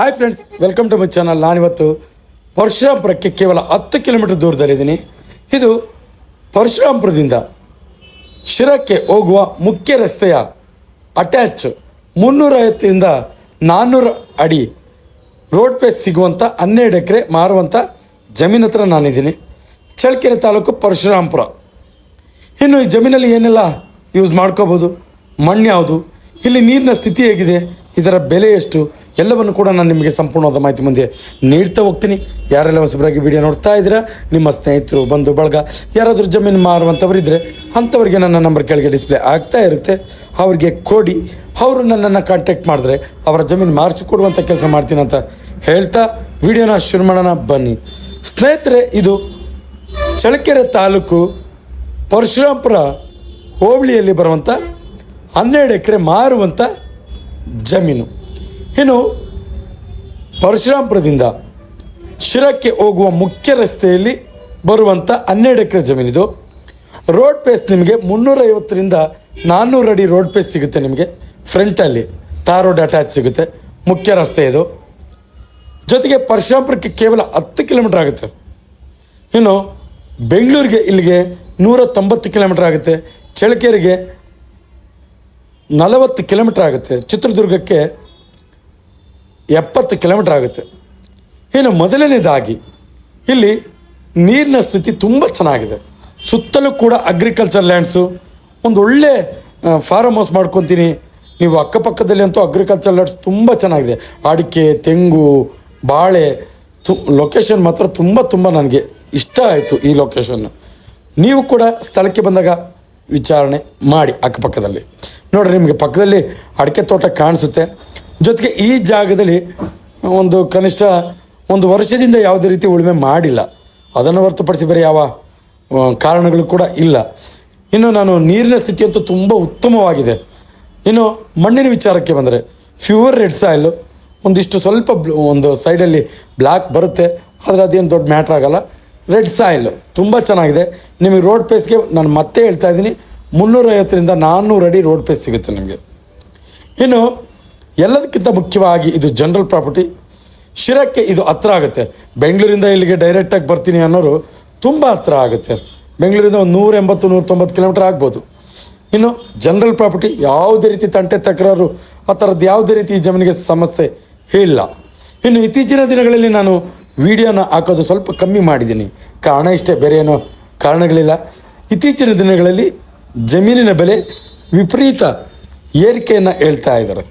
Hi friends welcome to my channel ನಾನಿವತ್ತು ಪರಶುರಾಂಪುರಕ್ಕೆ ಕೇವಲ ಹತ್ತು ಕಿಲೋಮೀಟರ್ ದೂರದಲ್ಲಿದ್ದೀನಿ. ಇದು ಪರಶುರಾಂಪುರದಿಂದ ಶಿರಕ್ಕೆ ಹೋಗುವ ಮುಖ್ಯ ರಸ್ತೆಯ ಅಟ್ಯಾಚ್ ಮುನ್ನೂರೈವತ್ತರಿಂದ ನಾನ್ನೂರು ಅಡಿ ರೋಡ್ ಪೇಸ್ ಸಿಗುವಂಥ ಹನ್ನೆರಡು ಎಕರೆ ಮಾರುವಂಥ ಜಮೀನ್ ಹತ್ರ ನಾನಿದ್ದೀನಿ. ಚಳ್ಳಕೆರೆ ತಾಲೂಕು ಪರಶುರಾಂಪುರ ಇನ್ನು ಈ ಜಮೀನಲ್ಲಿ ಏನೆಲ್ಲ ಯೂಸ್ ಮಾಡ್ಕೋಬೋದು? ಮಣ್ಣು ಯಾವುದು? ಇಲ್ಲಿ ನೀರಿನ ಸ್ಥಿತಿ ಹೇಗಿದೆ? ಇದರ ಬೆಲೆ ಎಷ್ಟು? ಎಲ್ಲವನ್ನು ಕೂಡ ನಾನು ನಿಮಗೆ ಸಂಪೂರ್ಣವಾದ ಮಾಹಿತಿ ಮುಂದೆ ನೀಡ್ತಾ ಹೋಗ್ತೀನಿ. ಯಾರೆಲ್ಲ ಹೊಸಬರಾಗಿ ವಿಡಿಯೋ ನೋಡ್ತಾ ಇದ್ದೀರಾ, ನಿಮ್ಮ ಸ್ನೇಹಿತರು, ಬಂಧು, ಬಳಗ, ಯಾರಾದರೂ ಜಮೀನು ಮಾರುವಂಥವ್ರು ಇದ್ದರೆ ಅಂಥವ್ರಿಗೆ ನನ್ನ ನಂಬರ್ ಕೆಳಗೆ ಡಿಸ್ಪ್ಲೇ ಆಗ್ತಾ ಇರುತ್ತೆ. ಅವ್ರಿಗೆ ಕೊಡಿ. ಅವರು ನನ್ನನ್ನು ಕಾಂಟ್ಯಾಕ್ಟ್ ಮಾಡಿದ್ರೆ ಅವರ ಜಮೀನು ಮಾರಿಸಿಕೊಡುವಂಥ ಕೆಲಸ ಮಾಡ್ತೀನಿ ಅಂತ ಹೇಳ್ತಾ ವಿಡಿಯೋನ ಶುರು ಮಾಡೋಣ. ಬನ್ನಿ. ಸ್ನೇಹಿತರೆ, ಇದು ಚಳ್ಳಕೆರೆ ತಾಲೂಕು ಪರಶುರಾಂಪುರ ಹೋಬಳಿಯಲ್ಲಿ ಬರುವಂಥ ಹನ್ನೆರಡು ಎಕರೆ ಮಾರುವಂಥ ಜಮೀನು. ಇನ್ನು ಪರಶುರಾಂಪುರದಿಂದ ಶಿರಕ್ಕೆ ಹೋಗುವ ಮುಖ್ಯ ರಸ್ತೆಯಲ್ಲಿ ಬರುವಂಥ ಹನ್ನೆರಡು ಎಕರೆ ಜಮೀನಿದು. ರೋಡ್ ಪೇಸ್ ನಿಮಗೆ ಮುನ್ನೂರೈವತ್ತರಿಂದ ನಾನ್ನೂರು ಅಡಿ ರೋಡ್ ಪೇಸ್ ಸಿಗುತ್ತೆ ನಿಮಗೆ. ಫ್ರಂಟಲ್ಲಿ ತಾರ್ ರೋಡ್ ಅಟ್ಯಾಚ್ ಸಿಗುತ್ತೆ. ಮುಖ್ಯ ರಸ್ತೆ ಇದು. ಜೊತೆಗೆ ಪರಶುರಾಂಪುರಕ್ಕೆ ಕೇವಲ ಹತ್ತು ಕಿಲೋಮೀಟ್ರ್ ಆಗುತ್ತೆ. ಇನ್ನು ಬೆಂಗಳೂರಿಗೆ ಇಲ್ಲಿಗೆ ನೂರ ತೊಂಬತ್ತು ಕಿಲೋಮೀಟ್ರ್ ಆಗುತ್ತೆ. ಚಳ್ಳಕೆರೆಗೆ ನಲವತ್ತು ಕಿಲೋಮೀಟ್ರ್ ಆಗುತ್ತೆ. ಚಿತ್ರದುರ್ಗಕ್ಕೆ ಎಪ್ಪತ್ತು ಕಿಲೋಮೀಟ್ರ್ ಆಗುತ್ತೆ. ಇನ್ನು ಮೊದಲನೇದಾಗಿ, ಇಲ್ಲಿ ನೀರಿನ ಸ್ಥಿತಿ ತುಂಬ ಚೆನ್ನಾಗಿದೆ. ಸುತ್ತಲೂ ಕೂಡ ಅಗ್ರಿಕಲ್ಚರ್ ಲ್ಯಾಂಡ್ಸು ಒಂದು ಒಳ್ಳೆ ಫಾರ್ಮ್ ಹೌಸ್ ಮಾಡ್ಕೊತೀನಿ. ನೀವು ಅಕ್ಕಪಕ್ಕದಲ್ಲಿ ಅಂತೂ ಅಗ್ರಿಕಲ್ಚರ್ ಲ್ಯಾಂಡ್ಸ್ ತುಂಬ ಚೆನ್ನಾಗಿದೆ. ಅಡಿಕೆ, ತೆಂಗು, ಬಾಳೆ, ತು ಲೊಕೇಶನ್ ಮಾತ್ರ ತುಂಬ ತುಂಬ ನನಗೆ ಇಷ್ಟ ಆಯಿತು ಈ ಲೊಕೇಶನ್ ನೀವು ಕೂಡ ಸ್ಥಳಕ್ಕೆ ಬಂದಾಗ ವಿಚಾರಣೆ ಮಾಡಿ ಅಕ್ಕಪಕ್ಕದಲ್ಲಿ. ನೋಡಿರಿ, ನಿಮಗೆ ಪಕ್ಕದಲ್ಲಿ ಅಡಿಕೆ ತೋಟ ಕಾಣಿಸುತ್ತೆ. ಜೊತೆಗೆ ಈ ಜಾಗದಲ್ಲಿ ಒಂದು ಕನಿಷ್ಠ ಒಂದು ವರ್ಷದಿಂದ ಯಾವುದೇ ರೀತಿ ಉಳುಮೆ ಮಾಡಿಲ್ಲ. ಅದನ್ನು ಹೊರತುಪಡಿಸಿ ಬೇರೆ ಯಾವ ಕಾರಣಗಳು ಕೂಡ ಇಲ್ಲ. ಇನ್ನು ನಾನು ನೀರಿನ ಸ್ಥಿತಿ ಅಂತೂ ತುಂಬ ಉತ್ತಮವಾಗಿದೆ. ಇನ್ನು ಮಣ್ಣಿನ ವಿಚಾರಕ್ಕೆ ಬಂದರೆ ಫ್ಯೂವರ್ ರೆಡ್ ಸಾಯಿಲ್ ಒಂದಿಷ್ಟು ಸ್ವಲ್ಪ ಒಂದು ಸೈಡಲ್ಲಿ ಬ್ಲ್ಯಾಕ್ ಬರುತ್ತೆ. ಆದರೆ ಅದೇನು ದೊಡ್ಡ ಮ್ಯಾಟ್ರ್ ಆಗಲ್ಲ. ರೆಡ್ ಸಾಯಿಲ್ ತುಂಬ ಚೆನ್ನಾಗಿದೆ. ನಿಮಗೆ ರೋಡ್ ಪೇಸ್ಗೆ ನಾನು ಮತ್ತೆ ಹೇಳ್ತಾ ಇದ್ದೀನಿ. ಮುನ್ನೂರೈವತ್ತರಿಂದ ನಾನ್ನೂರು ಅಡಿ ರೋಡ್ ಪೇಸ್ ಸಿಗುತ್ತೆ ನಿಮಗೆ. ಇನ್ನು ಎಲ್ಲದಕ್ಕಿಂತ ಮುಖ್ಯವಾಗಿ ಇದು ಜನರಲ್ ಪ್ರಾಪರ್ಟಿ. ಶಿರಕ್ಕೆ ಇದು ಹತ್ರ ಆಗುತ್ತೆ. ಬೆಂಗಳೂರಿಂದ ಇಲ್ಲಿಗೆ ಡೈರೆಕ್ಟಾಗಿ ಬರ್ತೀನಿ ಅನ್ನೋರು ತುಂಬ ಹತ್ರ ಆಗುತ್ತೆ. ಬೆಂಗಳೂರಿಂದ ಒಂದು ನೂರ ಎಂಬತ್ತು, ನೂರ ತೊಂಬತ್ತು ಕಿಲೋಮೀಟರ್ ಆಗ್ಬೋದು. ಇನ್ನು ಜನರಲ್ ಪ್ರಾಪರ್ಟಿ ಯಾವುದೇ ರೀತಿ ತಂಟೆ ತಕರಾರು ಆ ಥರದ್ದು ಯಾವುದೇ ರೀತಿ ಈ ಜಮೀನಿಗೆ ಸಮಸ್ಯೆ ಇಲ್ಲ. ಇನ್ನು ಇತ್ತೀಚಿನ ದಿನಗಳಲ್ಲಿ ನಾನು ವಿಡಿಯೋನ ಹಾಕೋದು ಸ್ವಲ್ಪ ಕಮ್ಮಿ ಮಾಡಿದ್ದೀನಿ. ಕಾರಣ ಇಷ್ಟೇ, ಬೇರೆ ಏನೋ ಕಾರಣಗಳಿಲ್ಲ. ಇತ್ತೀಚಿನ ದಿನಗಳಲ್ಲಿ ಜಮೀನಿನ ಬೆಲೆ ವಿಪರೀತ ಏರಿಕೆಯನ್ನು ಹೇಳ್ತಾ ಇದ್ದಾರೆ.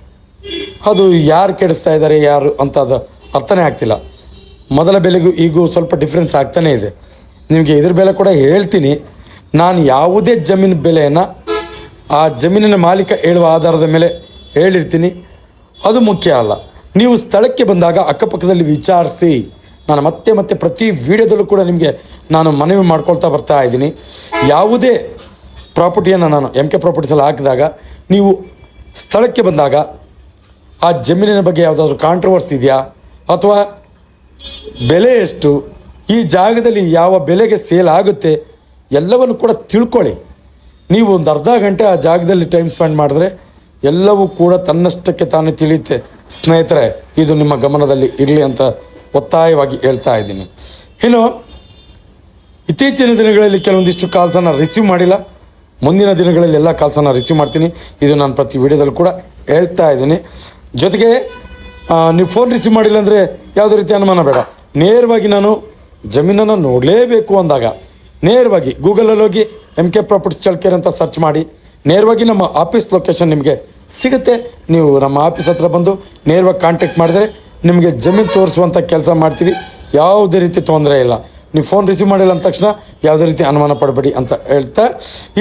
ಅದು ಯಾರು ಕೆಡಿಸ್ತಾ ಇದ್ದಾರೆ ಯಾರು ಅಂತ ಅದು ಅರ್ಥನೇ ಆಗ್ತಿಲ್ಲ. ಮೊದಲ ಬೆಲೆಗೂ ಈಗೂ ಸ್ವಲ್ಪ ಡಿಫ್ರೆನ್ಸ್ ಆಗ್ತಾನೇ ಇದೆ. ನಿಮಗೆ ಇದ್ರ ಬೆಲೆ ಕೂಡ ಹೇಳ್ತೀನಿ. ನಾನು ಯಾವುದೇ ಜಮೀನು ಬೆಲೆಯನ್ನು ಆ ಜಮೀನಿನ ಮಾಲೀಕ ಹೇಳುವ ಆಧಾರದ ಮೇಲೆ ಹೇಳಿರ್ತೀನಿ. ಅದು ಮುಖ್ಯ ಅಲ್ಲ. ನೀವು ಸ್ಥಳಕ್ಕೆ ಬಂದಾಗ ಅಕ್ಕಪಕ್ಕದಲ್ಲಿ ವಿಚಾರಿಸಿ. ನಾನು ಮತ್ತೆ ಮತ್ತೆ ಪ್ರತಿ ವಿಡಿಯೋದಲ್ಲೂ ಕೂಡ ನಿಮಗೆ ನಾನು ಮನವಿ ಮಾಡ್ಕೊಳ್ತಾ ಬರ್ತಾ ಇದ್ದೀನಿ. ಯಾವುದೇ ಪ್ರಾಪರ್ಟಿಯನ್ನು ನಾನು ಎಂ ಕೆ ಪ್ರಾಪರ್ಟೀಸಲ್ಲಿ ಹಾಕಿದಾಗ ನೀವು ಸ್ಥಳಕ್ಕೆ ಬಂದಾಗ ಆ ಜಮೀನಿನ ಬಗ್ಗೆ ಯಾವುದಾದ್ರು ಕಾಂಟ್ರವರ್ಸಿ ಇದೆಯಾ? ಅಥವಾ ಬೆಲೆ ಎಷ್ಟು? ಈ ಜಾಗದಲ್ಲಿ ಯಾವ ಬೆಲೆಗೆ ಸೇಲ್ ಆಗುತ್ತೆ? ಎಲ್ಲವನ್ನು ಕೂಡ ತಿಳ್ಕೊಳ್ಳಿ. ನೀವು ಒಂದು ಅರ್ಧ ಗಂಟೆ ಆ ಜಾಗದಲ್ಲಿ ಟೈಮ್ ಸ್ಪೆಂಡ್ ಮಾಡಿದ್ರೆ ಎಲ್ಲವೂ ಕೂಡ ತನ್ನಷ್ಟಕ್ಕೆ ತಾನೇ ತಿಳಿಯುತ್ತೆ. ಸ್ನೇಹಿತರೆ, ಇದು ನಿಮ್ಮ ಗಮನದಲ್ಲಿ ಇರಲಿ ಅಂತ ಒತ್ತಾಯವಾಗಿ ಹೇಳ್ತಾ ಇದ್ದೀನಿ. ಇನ್ನು, ಇತ್ತೀಚಿನ ದಿನಗಳಲ್ಲಿ ಕೆಲವೊಂದಿಷ್ಟು ಕಾಲ್ಸನ್ನು ರಿಸೀವ್ ಮಾಡಿಲ್ಲ. ಮುಂದಿನ ದಿನಗಳಲ್ಲಿ ಎಲ್ಲ ಕಾಲ್ಸನ್ನು ರಿಸೀವ್ ಮಾಡ್ತೀನಿ. ಇದು ನಾನು ಪ್ರತಿ ವಿಡಿಯೋದಲ್ಲೂ ಕೂಡ ಹೇಳ್ತಾ ಇದ್ದೀನಿ. ಜೊತೆಗೆ ನೀವು ಫೋನ್ ರಿಸೀವ್ ಮಾಡಿಲ್ಲ ಅಂದರೆ ಯಾವುದೇ ರೀತಿ ಅನುಮಾನ ಬೇಡ. ನೇರವಾಗಿ ನಾನು ಜಮೀನನ್ನು ನೋಡಲೇಬೇಕು ಅಂದಾಗ, ನೇರವಾಗಿ ಗೂಗಲಲ್ಲಿ ಹೋಗಿ ಎಂ ಕೆ ಪ್ರಾಪರ್ಟೀಸ್ ಚಳ್ಕೆರೆ ಅಂತ ಸರ್ಚ್ ಮಾಡಿ, ನೇರವಾಗಿ ನಮ್ಮ ಆಫೀಸ್ ಲೊಕೇಶನ್ ನಿಮಗೆ ಸಿಗುತ್ತೆ. ನೀವು ನಮ್ಮ ಆಫೀಸ್ ಹತ್ರ ಬಂದು ನೇರವಾಗಿ ಕಾಂಟ್ಯಾಕ್ಟ್ ಮಾಡಿದ್ರೆ ನಿಮಗೆ ಜಮೀನು ತೋರಿಸುವಂಥ ಕೆಲಸ ಮಾಡ್ತೀವಿ. ಯಾವುದೇ ರೀತಿ ತೊಂದರೆ ಇಲ್ಲ. ನೀವು ಫೋನ್ ರಿಸೀವ್ ಮಾಡಿಲ್ಲ ಅಂದ ತಕ್ಷಣ ಯಾವುದೇ ರೀತಿ ಅನುಮಾನ ಪಡಬೇಡಿ ಅಂತ ಹೇಳ್ತಾ,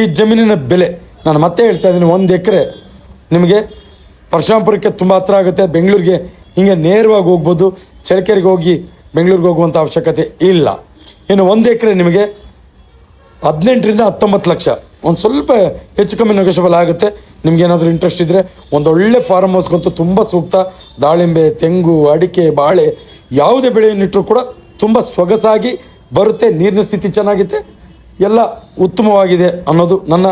ಈ ಜಮೀನಿನ ಬೆಲೆ ನಾನು ಮತ್ತೆ ಹೇಳ್ತಾ ಇದ್ದೀನಿ, ಒಂದು ಎಕರೆ ನಿಮಗೆ ಪರಶುರಾಂಪುರಕ್ಕೆ ತುಂಬ ಹತ್ರ ಆಗುತ್ತೆ. ಬೆಂಗಳೂರಿಗೆ ಹಿಂಗೆ ನೇರವಾಗಿ ಹೋಗ್ಬೋದು. ಚಳ್ಳಕೆರೆಗೆ ಹೋಗಿ ಬೆಂಗಳೂರಿಗೆ ಹೋಗುವಂಥ ಅವಶ್ಯಕತೆ ಇಲ್ಲ. ಇನ್ನು ಒಂದು ಎಕರೆ ನಿಮಗೆ ಹದಿನೆಂಟರಿಂದ ಹತ್ತೊಂಬತ್ತು ಲಕ್ಷ. ಒಂದು ಸ್ವಲ್ಪ ಹೆಚ್ಚು ಕಮ್ಮಿ ನೆಗೋಷಿಯಬಲ್ ಆಗುತ್ತೆ. ನಿಮ್ಗೆ ಏನಾದರೂ ಇಂಟ್ರೆಸ್ಟ್ ಇದ್ದರೆ ಒಂದು ಒಳ್ಳೆ ಫಾರ್ಮ್ ಹೌಸ್ಗಂತೂ ತುಂಬ ಸೂಕ್ತ. ದಾಳಿಂಬೆ, ತೆಂಗು, ಅಡಿಕೆ, ಬಾಳೆ ಯಾವುದೇ ಬೆಳೆಯನ್ನಿಟ್ಟರೂ ಕೂಡ ತುಂಬ ಸೊಗಸಾಗಿ ಬರುತ್ತೆ. ನೀರಿನ ಸ್ಥಿತಿ ಚೆನ್ನಾಗಿದೆ. ಎಲ್ಲ ಉತ್ತಮವಾಗಿದೆ ಅನ್ನೋದು ನನ್ನ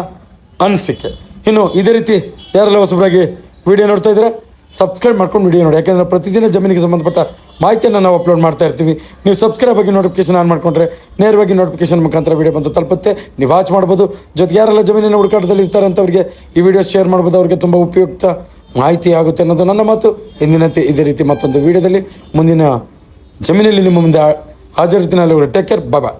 ಅನಿಸಿಕೆ. ಇನ್ನು ಇದೇ ರೀತಿ ಯಾರೆಲ್ಲ ಹೊಸಬರಾಗಿ ವಿಡಿಯೋ ನೋಡ್ತಾ ಇದ್ದರೆ ಸಬ್ಸ್ಕ್ರೈಬ್ ಮಾಡ್ಕೊಂಡು ವಿಡಿಯೋ ನೋಡಿ. ಯಾಕೆಂದರೆ ಪ್ರತಿದಿನ ಜಮೀನಿಗೆ ಸಂಬಂಧಪಟ್ಟ ಮಾಹಿತಿಯನ್ನು ನಾವು ಅಪ್ಲೋಡ್ ಮಾಡ್ತಾ ಇರ್ತೀವಿ. ನೀವು ಸಬ್ಸ್ಕ್ರೈಬ್ ಆಗಿ ನೋಟಿಫಿಕೇಶನ್ ಆನ್ ಮಾಡ್ಕೊಂಡ್ರೆ ನೇರವಾಗಿ ನೋಟಿಫಿಕೇಶನ್ ಮುಖಾಂತರ ವಿಡಿಯೋ ಬಂದು ತಲುಪುತ್ತೆ. ನೀವು ವಾಚ್ ಮಾಡ್ಬೋದು. ಜೊತೆಗೆ ಯಾರೆಲ್ಲ ಜಮೀನಿನ ಹುಡುಕಾಟದಲ್ಲಿ ಇರ್ತಾರೆ ಅಂತವರಿಗೆ ಈ ವಿಡಿಯೋ ಶೇರ್ ಮಾಡ್ಬೋದು. ಅವ್ರಿಗೆ ತುಂಬ ಉಪಯುಕ್ತ ಮಾಹಿತಿ ಆಗುತ್ತೆ ಅನ್ನೋದು ನನ್ನ ಮಾತು. ಎಂದಿನಂತೆ ಇದೇ ರೀತಿ ಮತ್ತೊಂದು ವಿಡಿಯೋದಲ್ಲಿ ಮುಂದಿನ ಜಮೀನಲ್ಲಿ ನಿಮ್ಮ ಮುಂದೆ ಹಾಜರಿತಿನಲ್ಲಿ ಟೇಕ್ ಕೇರ್ ಬಾಬಾ